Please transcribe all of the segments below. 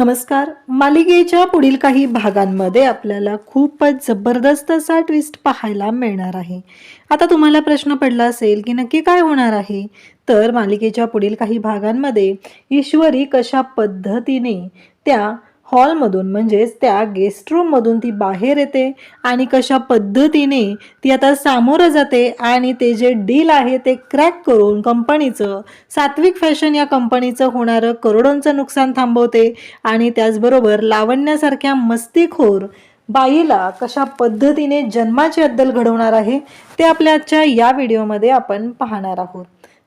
नमस्कार. मालिकेच्या पुढील काही भागांमध्ये आपल्याला खूपच जबरदस्त असा ट्विस्ट पाहायला मिळणार आहे. आता तुम्हाला प्रश्न पडला असेल की नक्की काय होणार आहे? तर मालिकेच्या पुढील काही भागांमध्ये ईश्वरी कशा पद्धतीने त्या हॉलमधून म्हणजेच त्या गेस्ट रूममधून ती बाहेर येते आणि कशा पद्धतीने ती आता सामोरं जाते आणि ते जे डील आहे ते क्रॅक करून कंपनीचं सात्विक फॅशन या कंपनीचं होणारं करोडोंचं नुकसान थांबवते आणि त्याचबरोबर लावण्यासारख्या मस्तीखोर बाईला कशा पद्धतीने जन्माची अद्दल घडवणार आहे ते आपल्या आजच्या या व्हिडिओमध्ये आपण पाहणार आहोत.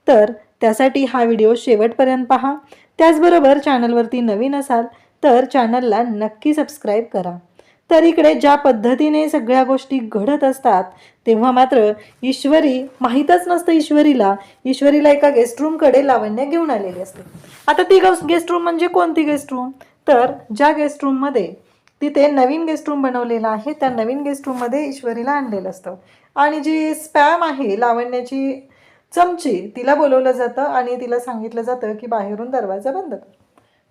तर त्यासाठी हा व्हिडिओ शेवटपर्यंत पहा. त्याचबरोबर चॅनलवरती नवीन असाल तर चॅनलला नक्की सबस्क्राईब करा. तर इकडे ज्या पद्धतीने सगळ्या गोष्टी घडत असतात तेव्हा मात्र ईश्वरी माहीतच नसतं ईश्वरीला. ईश्वरीला एका गेस्ट रूमकडे लावण्य घेऊन आलेली असते. आता ती गेस्ट रूम म्हणजे कोणती गेस्ट रूम तर ज्या गेस्ट रूममध्ये तिथे नवीन गेस्ट रूम बनवलेला आहे त्या नवीन गेस्ट रूममध्ये ईश्वरीला आणलेलं असतं. आणि जी स्पॅम आहे लावण्याची चमची तिला बोलवलं जातं आणि तिला सांगितलं जातं की बाहेरून दरवाजा बंद कर.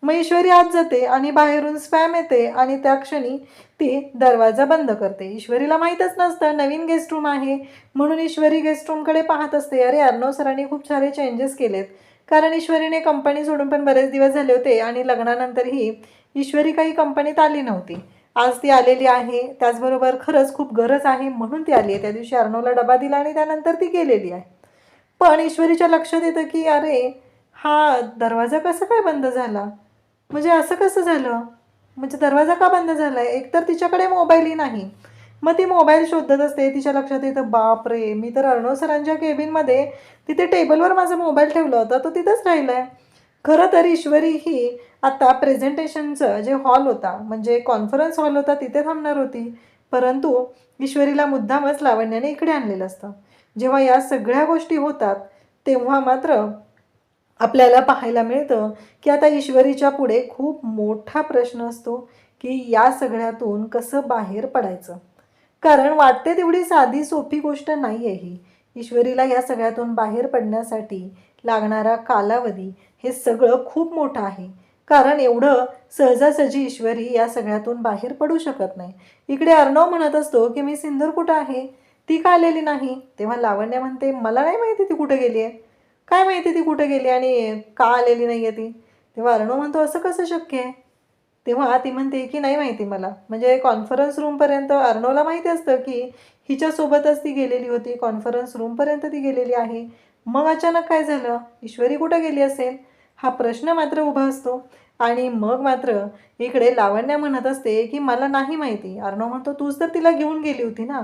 मग ईश्वरी आत जाते आणि बाहेरून स्पॅम येते आणि त्या क्षणी ती दरवाजा बंद करते. ईश्वरीला माहीतच नसतं नवीन गेस्ट रूम आहे. म्हणून ईश्वरी गेस्ट रूमकडे पाहत असते. अरे अर्णव सरांनी खूप सारे चेंजेस केलेत. कारण ईश्वरीने कंपनी सोडून पण बरेच दिवस झाले होते आणि लग्नानंतरही ईश्वरी काही कंपनीत आली नव्हती. आज ती आलेली आहे. त्याचबरोबर खरंच खूप गरज आहे म्हणून ती आली आहे. त्या दिवशी अर्णवला डबा दिला आणि त्यानंतर ती गेलेली आहे. पण ईश्वरीच्या लक्षात येतं की अरे हा दरवाजा कसा काय बंद झाला? म्हणजे असं कसं झालं? म्हणजे दरवाजा का बंद झाला आहे एकतर तिच्याकडे मोबाईलही नाही. मग ती मोबाईल शोधत असते तिच्या लक्षात येतं बाप रे मी तर अर्णव सरांच्या केबिनमध्ये तिथे टेबलवर माझा मोबाईल ठेवला होता तो तिथंच राहिला आहे खरं तर ईश्वरी ही आता प्रेझेंटेशनचं जे हॉल होता म्हणजे कॉन्फरन्स हॉल होता तिथे थांबणार होती. परंतु ईश्वरीला मुद्दामच लावण्याने इकडे आणलेलं असतं. जेव्हा या सगळ्या गोष्टी होतात तेव्हा मात्र आपल्याला पाहायला मिळतं की आता ईश्वरीच्या पुढे खूप मोठा प्रश्न असतो की या सगळ्यातून कसं बाहेर पडायचं. कारण वाटते तेवढी साधी सोपी गोष्ट नाही आहे ही. ईश्वरीला या सगळ्यातून बाहेर पडण्यासाठी लागणारा कालावधी हे सगळं खूप मोठं आहे. कारण एवढं सहजासहजी ईश्वरी या सगळ्यातून बाहेर पडू शकत नाही. इकडे अर्णव म्हणत असतो की मी सिंदूर कुठं आहे? ती का आलेली नाही? तेव्हा लावण्या म्हणते मला नाही माहिती ती कुठं गेली आहे काय माहिती ती कुठे गेली आणि का आलेली नाही आहे ती? तेव्हा अर्णव म्हणतो असं कसं शक्य आहे? तेव्हा ती म्हणते की नाही माहिती मला. म्हणजे कॉन्फरन्स रूमपर्यंत अर्णवला माहिती असतं की हिच्यासोबतच ती गेलेली होती. कॉन्फरन्स रूमपर्यंत ती गेलेली आहे. मग अचानक काय झालं? ईश्वरी कुठं गेली असेल? हा प्रश्न मात्र उभा असतो. आणि मग मात्र इकडे लावण्या म्हणत असते की मला नाही माहिती. अर्णव म्हणतो तूच तर तिला घेऊन गेली होती ना.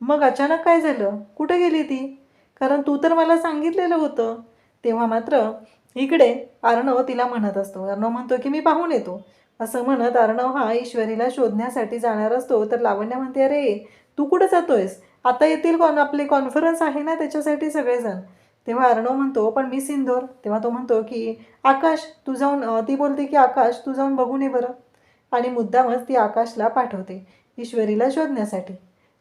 मग अचानक काय झालं? कुठं गेली ती? कारण तू तर मला सांगितलेलं होतं. तेव्हा मात्र इकडे अर्णव तिला म्हणत असतो. अर्णव म्हणतो की मी पाहून येतो. असं म्हणत अर्णव हा ईश्वरीला शोधण्यासाठी जाणार असतो. तर लावण्या म्हणते अरे तू कुठं जातोयस? आता येतील कॉन आपले कॉन्फरन्स आहे ना त्याच्यासाठी सगळेजण. तेव्हा अर्णव म्हणतो पण मी सिंधोर तेव्हा तो म्हणतो की आकाश तू जाऊन ती बोलते की आकाश तू जाऊन बघून ये बरं. आणि मुद्दामच ती आकाशला पाठवते ईश्वरीला शोधण्यासाठी.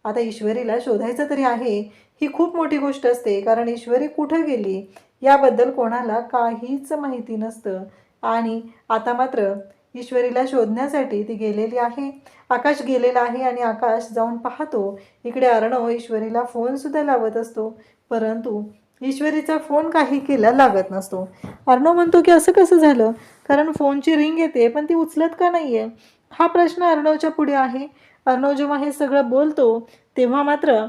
आता ईश्वरीला शोधायचं तरी आहे ही खूप मोठी गोष्ट असते. कारण ईश्वरी कुठं गेली याबद्दल कोणाला काहीच माहिती नसतं. आणि आता मात्र ईश्वरीला शोधण्यासाठी ती गेलेली आहे. आकाश गेलेला आहे आणि आकाश जाऊन पाहतो. इकडे अर्णव ईश्वरीला फोनसुद्धा लावत असतो. परंतु ईश्वरीचा फोन काही केला लागत नसतो. अर्णव म्हणतो की असं कसं झालं? कारण फोनची रिंग येते पण ती उचलत का नाही आहे हा प्रश्न अर्णवच्या पुढे आहे. अर्णव जेव्हा हे सगळं बोलतो तेव्हा मात्र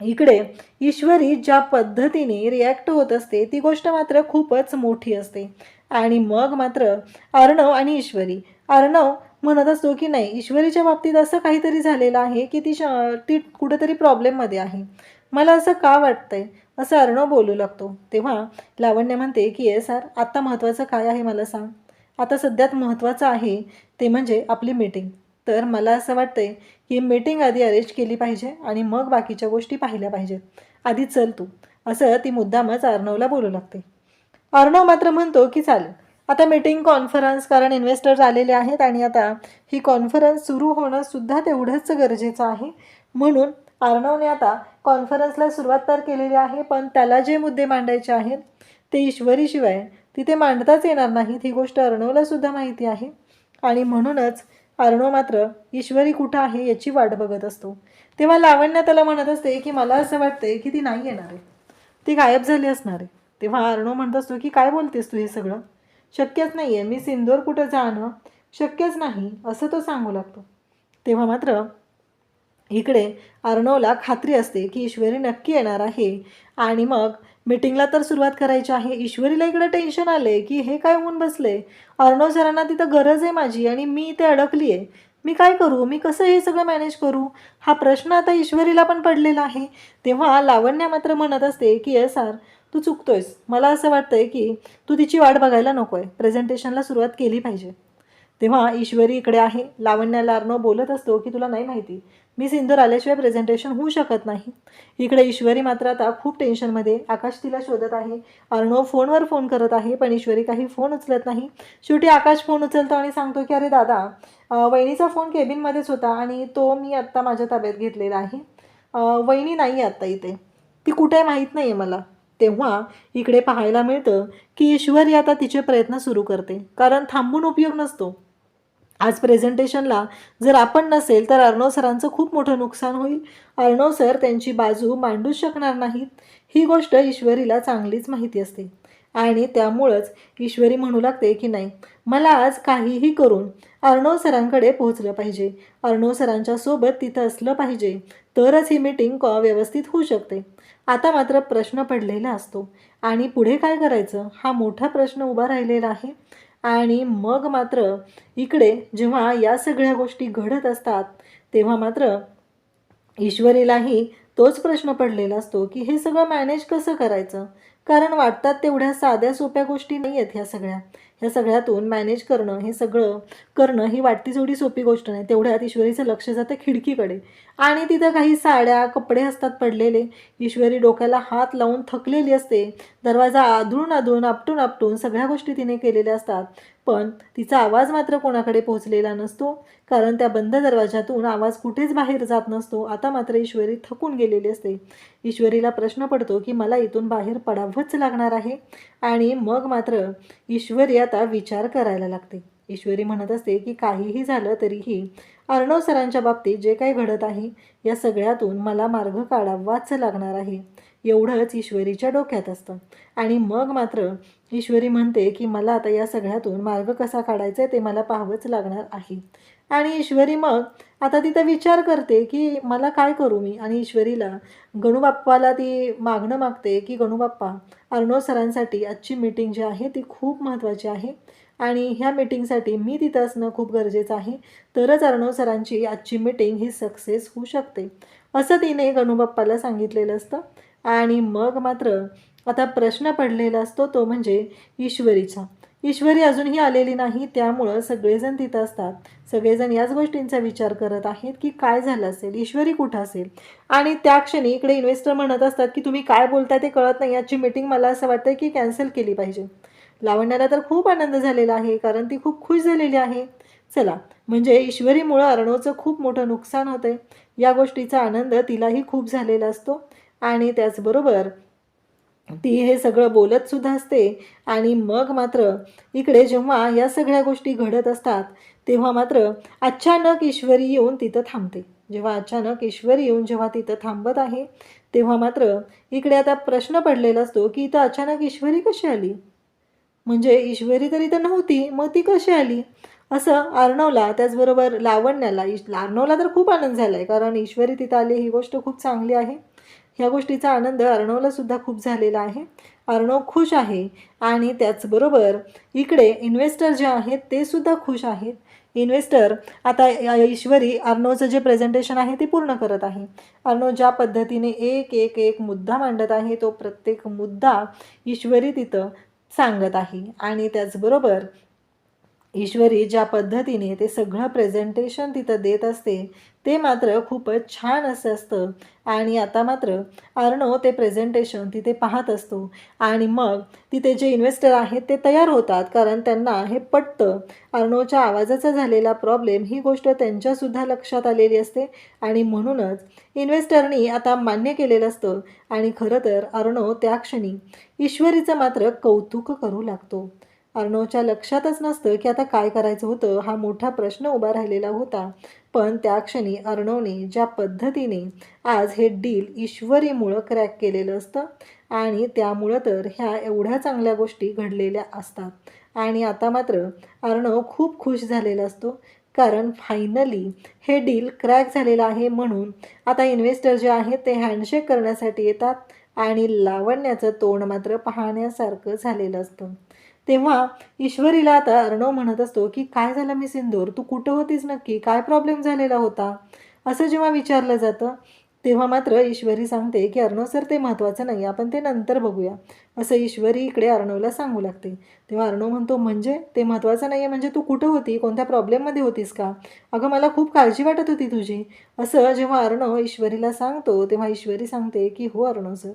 इकडे ईश्वरी ज्या पद्धतीने रिॲक्ट होत असते ती गोष्ट मात्र खूपच मोठी असते. आणि मग मात्र अर्णव आणि ईश्वरी. अर्णव म्हणत असतो की नाही ईश्वरीच्या बाबतीत असं काहीतरी झालेलं आहे की ती श ती कुठेतरी प्रॉब्लेममध्ये आहे. मला असं का वाटतंय? असं अर्णव बोलू लागतो. तेव्हा लावण्य म्हणते की ए सर आत्ता महत्त्वाचं काय आहे मला सांग. आता सध्यात महत्त्वाचं आहे ते म्हणजे आपली मीटिंग तर मला असं वाटतंय की मीटिंग आधी अरेंज केली पाहिजे आणि मग बाकीच्या गोष्टी पाहिल्या पाहिजेत. आधी चल तू. असं ती मुद्दामच अर्णवला बोलू लागते. अर्णव मात्र म्हणतो की चालेल. आता मीटिंग कॉन्फरन्स कारण इन्व्हेस्टर्स आलेले आहेत आणि आता ही कॉन्फरन्स सुरू होणं सुद्धा तेवढंच गरजेचं आहे. म्हणून अर्णवने आता कॉन्फरन्सला सुरुवात तर केलेली आहे पण त्याला जे मुद्दे मांडायचे आहेत ते ईश्वरीशिवाय तिथे मांडताच येणार नाहीत ही गोष्ट अर्णवला सुद्धा माहिती आहे. आणि म्हणूनच अर्णव मात्र ईश्वरी कुठं आहे याची वाट बघत असतो. तेव्हा लावण्या त्याला म्हणत असते की मला असं वाटतंय की ती नाही येणार आहे. ती गायब झाली असणार आहे. तेव्हा अर्णव म्हणत असतो की काय बोलतेस तू हे सगळं? शक्यच नाही आहे मी सिंदूर कुठं जाणं? शक्यच नाही. असं तो सांगू लागतो. तेव्हा मात्र इकडे अर्णवला खात्री असते की ईश्वरी नक्की येणार आहे. आणि मग मीटिंगला तर सुरुवात करायची आहे. ईश्वरीला इकडे टेन्शन आले की हे काय होऊन बसले? अर्णव सरांना तिथं गरज आहे माझी आणि मी इथे अडकली आहे मी काय करू? मी कसं हे सगळं मॅनेज करू? हा प्रश्न आता ईश्वरीला पण पडलेला आहे. तेव्हा लावण्या मात्र म्हणत असते की ए सार तू चुकतोयस. मला असं वाटतंय की तू तिची वाट बघायला नको आहे प्रेझेंटेशनला सुरुवात केली पाहिजे. तेव्हा ईश्वरी इकडे आहे लावण्याला अर्णव बोलत असतो की तुला नाही माहिती मी सिंदूर आल्याशिवाय प्रेझेंटेशन होऊ शकत नाही. इकडे ईश्वरी मात्र आता खूप टेन्शनमध्ये आकाश तिला शोधत आहे अर्णव फोनवर फोन करत आहे पण ईश्वरी काही फोन उचलत नाही. शेवटी आकाश फोन उचलतो आणि सांगतो की अरे दादा वहिनीचा फोन केबिनमध्येच होता आणि तो मी आत्ता माझ्या ताब्यात घेतलेला आहे. वहिनी नाही आहे आत्ता इथे. ती कुठे माहीत नाही आहे मला. तेव्हा इकडे पाहायला मिळतं की ईश्वरी आता तिचे प्रयत्न सुरू करते कारण थांबून उपयोग नसतो. आज प्रेझेंटेशनला जर आपण नसेल तर अर्णव सरांचं खूप मोठं नुकसान होईल. अर्णव सर त्यांची बाजू मांडूच शकणार नाहीत. ही गोष्ट ईश्वरीला चांगलीच माहिती असते. आणि त्यामुळंच ईश्वरी म्हणू लागते की नाही मला आज काहीही करून अर्णव सरांकडे पोहोचलं पाहिजे. अर्णव सरांच्या सोबत तिथं असलं पाहिजे तरच ही मीटिंग क व्यवस्थित होऊ शकते. आता मात्र प्रश्न पडलेला असतो. आणि पुढे काय करायचं? हा मोठा प्रश्न उभा राहिलेला आहे. आणि मग मात्र इकडे जेव्हा या सगळ्या गोष्टी घडत असतात तेव्हा मात्र ईश्वरीलाही तोच प्रश्न पडलेला असतो की हे सगळं मॅनेज कसं करायचं? कारण वाटतात तेवढ्या साध्या सोप्या गोष्टी नाही आहेत ह्या सगळ्या. ह्या सगळ्यातून मॅनेज करणं हे सगळं करणं ही वाटती जेवढी सोपी गोष्ट नाही. तेवढ्यात ईश्वरीचं लक्ष जातं खिडकीकडे. आणि तिथं काही साड्या कपडे असतात पडलेले. ईश्वरी डोक्याला हात लावून थकलेली असते. दरवाजा आदळून आदळून आपटून आपटून सगळ्या गोष्टी तिने केलेल्या असतात. पण तिचा आवाज मात्र कोणाकडे पोहोचलेला नसतो. कारण त्या बंद दरवाजातून आवाज कुठेच बाहेर जात नसतो. आता मात्र ईश्वरी थकून गेलेली असते. ईश्वरीला प्रश्न पडतो की मला इथून बाहेर पडावंच लागणार आहे? आणि मग मात्र ईश्वरी आता विचार करायला लागते. ईश्वरी म्हणत असते की काहीही झालं तरीही अर्णव सरांच्या बाबतीत जे काही घडत आहे या सगळ्यातून मला मार्ग काढावाच लागणार आहे. एवढंच ईश्वरीच्या डोक्यात असतं. आणि मग मात्र ईश्वरी म्हणते की मला आता या सगळ्यातून मार्ग कसा काढायचा आहे ते मला पाहावंच लागणार आहे. आणि ईश्वरी मग आता तिथं विचार करते की मला काय करू मी? आणि ईश्वरीला गणूबाप्पाला ती मागणं मागते की गणूबाप्पा अर्णव सरांसाठी आजची मीटिंग जी आहे ती खूप महत्त्वाची आहे आणि ह्या मीटिंगसाठी मी तिथं असणं खूप गरजेचं आहे. तरच अर्णव सरांची आजची मीटिंग ही सक्सेस होऊ शकते. असं तिने गणूबाप्पाला सांगितलेलं असतं. आणि मग मात्र आता प्रश्न पडलेला असतो तो म्हणजे ईश्वरीचा. ईश्वरी अजूनही आलेली नाही त्यामुळं सगळेजण तिथं असतात. सगळेजण याच गोष्टींचा विचार करत आहेत की काय झालं असेल ईश्वरी कुठं असेल? आणि त्या क्षणी इकडे इन्व्हेस्टर म्हणत असतात की तुम्ही काय बोलताय ते कळत नाही याची मीटिंग मला असं वाटतं की कॅन्सल केली पाहिजे. लावण्याला तर खूप आनंद झालेला आहे कारण ती खूप खुश झालेली आहे. चला म्हणजे ईश्वरीमुळं अर्णवचं खूप मोठं नुकसान होतं या गोष्टीचा आनंद तिलाही खूप झालेला असतो. आणि त्याचबरोबर ती हे सगळं बोलत सुद्धा असते. आणि मग मात्र इकडे जेव्हा या सगळ्या गोष्टी घडत असतात तेव्हा मात्र अचानक ईश्वरी येऊन तिथं थांबते. जेव्हा अचानक ईश्वरी येऊन जेव्हा तिथं थांबत आहे तेव्हा मात्र इकडे आता प्रश्न पडलेला असतो की इथं अचानक ईश्वरी कशी आली? म्हणजे ईश्वरी तर इथं नव्हती मग ती कशी आली? असं अर्णवला त्याचबरोबर लावण्याला ईश अर्णवला तर खूप आनंद झाला आहे कारण ईश्वरी तिथं आली ही गोष्ट खूप चांगली आहे. ह्या गोष्टीचा आनंद अर्णवला सुद्धा खूप झालेला आहे. अर्णव खुश आहे आणि त्याचबरोबर इकडे इन्व्हेस्टर जे आहेत ते सुद्धा खुश आहेत. इन्व्हेस्टर आता ईश्वरी अर्णवचं जे प्रेझेंटेशन आहे ते पूर्ण करत आहे. अर्णव ज्या पद्धतीने एक एक एक मुद्दा मांडत आहे तो प्रत्येक मुद्दा ईश्वरी तिथं सांगत आहे. आणि त्याचबरोबर ईश्वरी ज्या पद्धतीने ते सगळं प्रेझेंटेशन तिथं देत असते ते मात्र खूपच छान असं असतं. आणि आता मात्र अर्णव ते प्रेझेंटेशन तिथे पाहत असतो. आणि मग तिथे जे इन्व्हेस्टर आहेत ते तयार होतात कारण त्यांना हे पटतं. अर्णवच्या आवाजाचा झालेला प्रॉब्लेम ही गोष्ट त्यांच्यासुद्धा लक्षात आलेली असते. आणि म्हणूनच इन्व्हेस्टरनी आता मान्य केलेलं असतं. आणि खरं तर अर्णव त्या क्षणी ईश्वरीचं मात्र कौतुक करू लागतो. अर्णवच्या लक्षातच नसतं की आता काय करायचं होतं हा मोठा प्रश्न उभा राहिलेला होता. पण त्या क्षणी अर्णवने ज्या पद्धतीने आज हे डील ईश्वरीमुळं क्रॅक केलेलं असतं आणि त्यामुळं तर ह्या एवढ्या चांगल्या गोष्टी घडलेल्या असतात. आणि आता मात्र अर्णव खूप खुश झालेला असतो कारण फायनली हे डील क्रॅक झालेलं आहे म्हणून आता इन्व्हेस्टर जे आहेत ते हँडशेक करण्यासाठी येतात आणि लावण्याचं तोंड मात्र पाहण्यासारखं झालेलं असतं. तेव्हा ईश्वरीला आता अर्णव म्हणत असतो की काय झालं मी सिंदूर? तू कुठं होतीस नक्की? काय प्रॉब्लेम झालेला होता? असं जेव्हा विचारलं जातं तेव्हा मात्र ईश्वरी सांगते की अर्णव सर ते महत्त्वाचं नाही. आपण ते नंतर बघूया. असं ईश्वरी इकडे अर्णवला सांगू लागते. तेव्हा अर्णव म्हणतो म्हणजे? ते महत्त्वाचं नाही आहे म्हणजे तू कुठं होती? कोणत्या प्रॉब्लेममध्ये होतीस का? अगं मला खूप काळजी वाटत होती तुझी. असं जेव्हा अर्णव ईश्वरीला सांगतो तेव्हा ईश्वरी सांगते की हो अर्णव सर.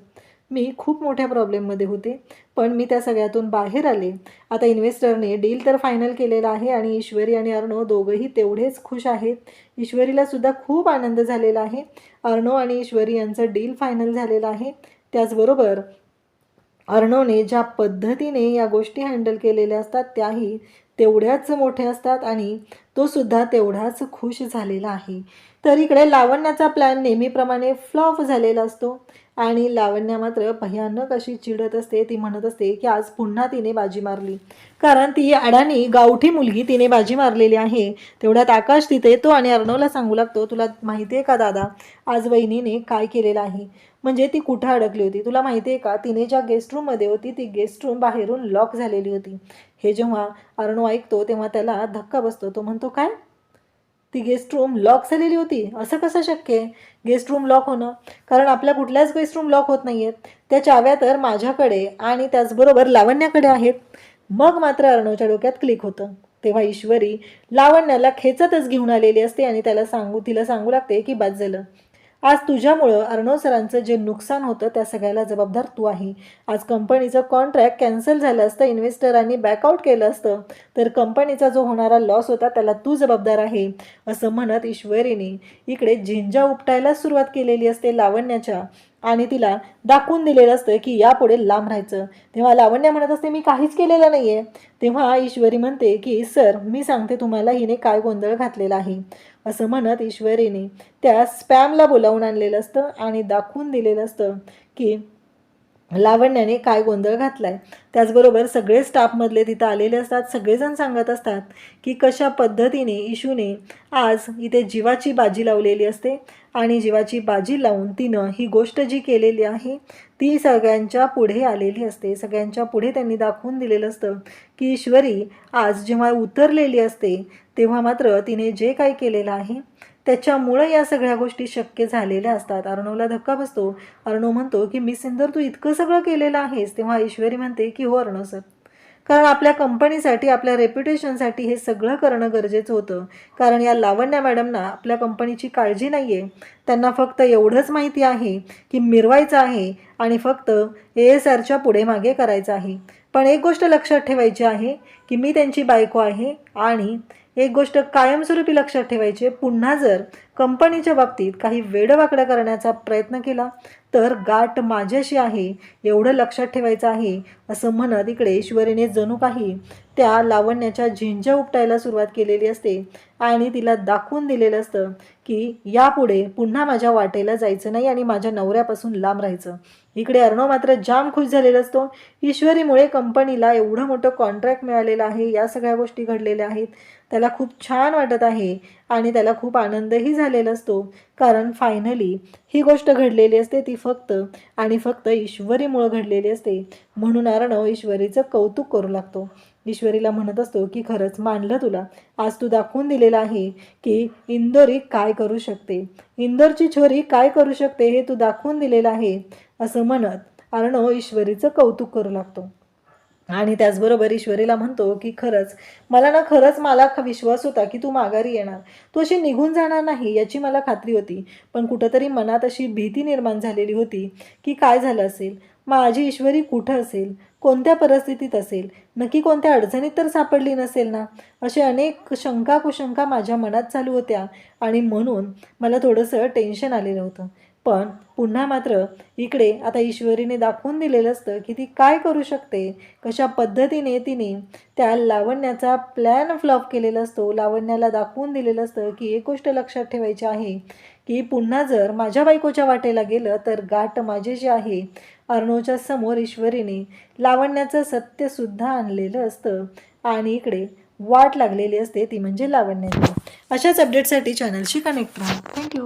मी खूप मोठ्या प्रॉब्लेममध्ये होते. पण मी त्या सगळ्यातून बाहेर आले. आता इन्व्हेस्टरने डील तर फायनल केलेला आहे आणि ईश्वरी आणि अर्णव दोघंही तेवढेच खुश आहेत. ईश्वरीला सुद्धा खूप आनंद झालेला आहे. अर्णव आणि ईश्वरी यांचं डील फायनल झालेलं आहे. त्याचबरोबर अर्णवने ज्या पद्धतीने या गोष्टी हँडल केलेल्या असतात त्याही तेवढ्याच मोठ्या असतात आणि तो सुद्धा तेवढाच खुश झालेला आहे. तर इकडे लावण्याचा प्लॅन नेहमीप्रमाणे फ्लॉप झालेला असतो. आणि लावण्या मात्र भयानक अशी चिडत असते. ती म्हणत असते की आज पुन्हा तिने बाजी मारली. कारण ती अडाणी गावठी मुलगी तिने बाजी मारलेली आहे. तेवढ्यात आकाश तिथे येतो आणि अर्णवला सांगू लागतो तुला माहिती आहे का दादा आज वहिनीने काय केलेलं आहे? म्हणजे ती कुठं अडकली होती? तुला माहिती आहे का तिने ज्या गेस्ट रूममध्ये होती ती गेस्ट रूम बाहेरून लॉक झालेली होती. हे जेव्हा अर्णव ऐकतो तेव्हा त्याला धक्का बसतो. तो म्हणतो काय? ती गेस्ट रूम लॉक झालेली होती. असं कसं शक्य आहे? गेस्ट रूम लॉक होणं? कारण आपल्या कुठल्याच गेस्ट रूम लॉक होत नाही आहेत त्या चाव्या तर माझ्याकडे आणि त्याचबरोबर लावण्याकडे आहेत. मग मात्र अर्णवच्या डोक्यात क्लिक होतं. तेव्हा ईश्वरी लावण्याला खेचतच घेऊन आलेली असते आणि त्याला सांगू तिला सांगू लागते की बाद झालं. आज तुझ्यामुळं अर्णव सरांचं जे नुकसान होतं त्या सगळ्याला जबाबदार तू आहे. आज कंपनीचं कॉन्ट्रॅक्ट कॅन्सल झालं असतं इन्व्हेस्टरांनी बॅकआउट केलं असतं. तर कंपनीचा जो होणारा लॉस होता त्याला तू जबाबदार आहे असं म्हणत ईश्वरीने इकडे झिंजा उपटायला सुरुवात केलेली असते लावण्याच्या. आणि तिला दाखवून दिलेलं असतं की यापुढे लांब राहायचं. तेव्हा लावण्या म्हणत असते मी काहीच केलेलं नाही आहे तेव्हा ईश्वरी म्हणते की सर मी सांगते तुम्हाला हिने काय गोंधळ घातलेला आहे. असं म्हणत ईश्वरीने त्या स्पॅमला बोलावून आणलेलं असतं आणि दाखवून दिलेलं असतं की लावण्याने काय गोंधळ घातलाय? त्याचबरोबर सगळे स्टाफमधले तिथं आलेले असतात सगळेजण सांगत असतात की कशा पद्धतीने इशूने आज इथे जीवाची बाजी लावलेली असते आणि जीवाची बाजी लावून तिनं ही गोष्ट जी केलेली आहे ती सगळ्यांच्या पुढे आलेली असते. सगळ्यांच्या पुढे त्यांनी दाखवून दिलेलं असतं की ईश्वरी आज जेव्हा उतरलेली असते तेव्हा मात्र तिने जे काही केलेलं आहे त्याच्यामुळं या सगळ्या गोष्टी शक्य झालेल्या असतात. अर्णवला धक्का बसतो. अर्णव म्हणतो की मी सिंदर तू इतकं सगळं केलेलं आहेस. तेव्हा ईश्वरी म्हणते की हो अर्णव सर. कारण आपल्या कंपनीसाठी आपल्या रेप्युटेशनसाठी हे सगळं करणं गरजेचं होतं. कारण या लावण्या मॅडमना आपल्या कंपनीची काळजी नाही आहे त्यांना फक्त एवढंच माहिती आहे की मिरवायचं आहे आणि फक्त ए एस आरच्या पुढे मागे करायचं आहे. पण एक गोष्ट लक्षात ठेवायची आहे की मी त्यांची बायको आहे आणि एक गोष्ट कायमस्वरूपी लक्षात ठेवायची आहे, पुन्हा जर कंपनीच्या बाबतीत काही वेडवाकडं करण्याचा प्रयत्न केला तर गाठ माझ्याशी आहे एवढं लक्षात ठेवायचं आहे असं म्हणत इकडे ईश्वरीने जणू काही त्या लावण्याच्या झिंजा उपटायला सुरुवात केलेली असते आणि तिला दाखवून दिलेलं असतं की यापुढे पुन्हा माझ्या वाटेला जायचं नाही आणि माझ्या नवऱ्यापासून लांब राहायचं. इकडे अर्णव मात्र जाम खुश झालेला असतो. ईश्वरीमुळे कंपनीला एवढं मोठं कॉन्ट्रॅक्ट मिळालेलं आहे या सगळ्या गोष्टी घडलेल्या आहेत. त्याला खूप छान वाटत आहे आणि त्याला खूप आनंदही झालेला असतो. कारण फायनली ही गोष्ट घडलेली असते ती फक्त आणि फक्त ईश्वरीमुळं घडलेली असते. म्हणून अर्णव ईश्वरीचं कौतुक करू लागतो. ईश्वरीला म्हणत असतो की खरंच मानलं तुला. आज तू दाखवून दिलेलं आहे की इंदोरी काय करू शकते. इंदोरची छोरी काय करू शकते हे तू दाखवून दिलेलं आहे. असं म्हणत अर्णव ईश्वरीचं कौतुक करू लागतो. आणि त्याचबरोबर ईश्वरीला म्हणतो की खरंच मला ना खरंच मला विश्वास होता की तू माघारी येणार. तू अशी निघून जाणार नाही याची मला खात्री होती. पण कुठंतरी मनात अशी भीती निर्माण झालेली होती की काय झालं असेल? माझी ईश्वरी कुठं असेल? कोणत्या परिस्थितीत असेल? नक्की कोणत्या अडचणीत तर सापडली नसेल ना? असे अनेक शंका कुशंका माझ्या मनात चालू होत्या आणि म्हणून मला थोडंसं टेन्शन आलेलं होतं. पण पुन्हा मात्र इकडे आता ईश्वरीने दाखवून दिलेलं असतं की ती काय करू शकते कशा पद्धतीने तिने त्या लावण्याचा प्लॅन फ्लॉप केलेला असतो लावण्याला दाखवून दिलेलं असतं की एक गोष्ट लक्षात ठेवायची आहे की पुन्हा जर माझ्या बायकोच्या वाटेला गेलं तर गाठ माझे जे आहे अर्णवच्या समोर ईश्वरीने लावण्याचं सत्यसुद्धा आणलेलं असतं आणि इकडे वाट लागलेली असते ती म्हणजे लावण्याची. अशाच अपडेटसाठी चॅनलशी कनेक्ट राहा. थँक्यू